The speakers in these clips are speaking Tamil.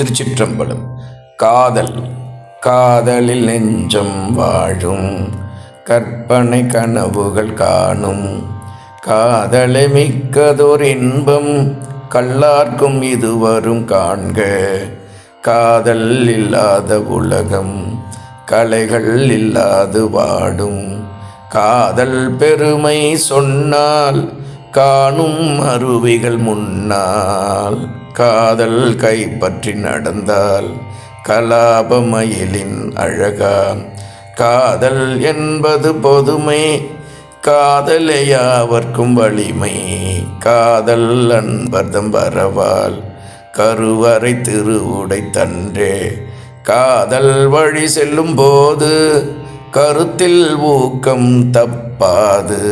திருச்சிற்றம்பலம். காதல் காதலில் நெஞ்சம் வாழும். கற்பனை கனவுகள் காணும். காதலை மிக்கதோர் இன்பம் கல்லார்க்கும் இது வரும் காண்க. காதல் இல்லாத உலகம் கலைகள் இல்லாது வாடும். காதல் பெருமை சொன்னால் காணும் அருவிகள் முன்னால் காதல் கைப்பற்றி நடந்தால் கலாபமயிலின் அழகா காதல் என்பது பொதுமை காதலையாவர்க்கும் வலிமை. காதல் அன்பர்தம் வரவால் கருவறை திருவுடை தன்றே. காதல் வழி செல்லும் போது கருத்தில் ஊக்கம் தப்பாது.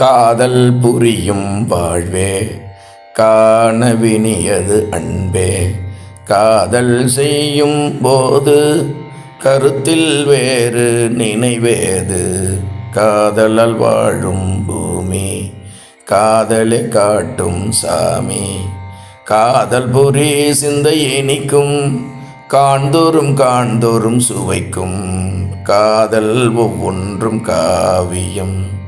காதல் புரியும் வாழ்வே காணவினியது அன்பே. காதல் செய்யும் போது கருத்தில் வேறு நினைவேது. காதலால் வாழும் பூமி காதலை காட்டும் சாமி. காதல் புரி சிந்தை இனிக்கும் காண்தோறும் காண்தோறும் சுவைக்கும். காதல் ஒவ்வொன்றும் காவியம்.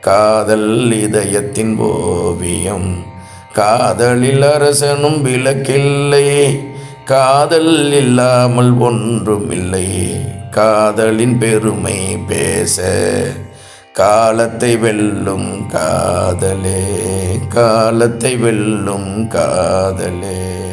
காதல் இதயத்தின் ஓவியம். காதலில் அரசனும் விளக்கில்லை. காதல் இல்லாமல் ஒன்றுமில்லை. காதலின் பெருமை பேச. காலத்தை வெல்லும் காதலே. காலத்தை வெல்லும் காதலே.